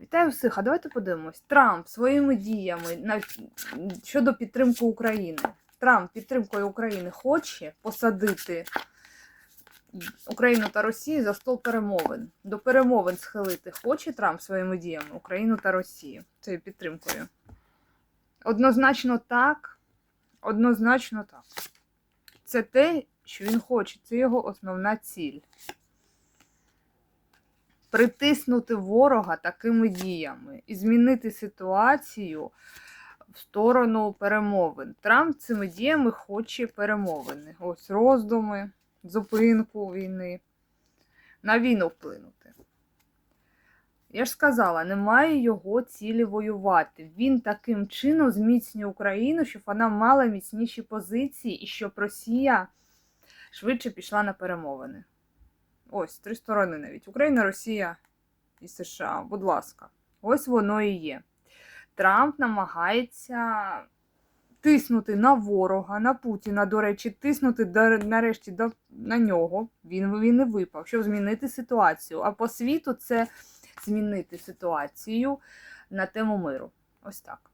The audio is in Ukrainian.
Вітаю всіх. А давайте подивимось. Трамп своїми діями щодо підтримки України. Трамп підтримкою України хоче посадити Україну та Росію за стол перемовин. До перемовин схилити хоче Трамп своїми діями Україну та Росію цією підтримкою. Однозначно так. Однозначно так. Це те, що він хоче. Це його основна ціль. Притиснути ворога такими діями і змінити ситуацію в сторону перемовин. Трамп цими діями хоче перемовини. Ось роздуми, зупинку війни, на війну вплинути. Я ж сказала, немає його цілі воювати. Він таким чином зміцнює Україну, щоб вона мала міцніші позиції і щоб Росія швидше пішла на перемовини. Ось три сторони навіть: Україна, Росія і США. Будь ласка, ось воно і є. Трамп намагається тиснути на ворога, на Путіна, до речі, тиснути нарешті на нього. Він, він і випав, щоб змінити ситуацію. А по світу це змінити ситуацію на тему миру. Ось так.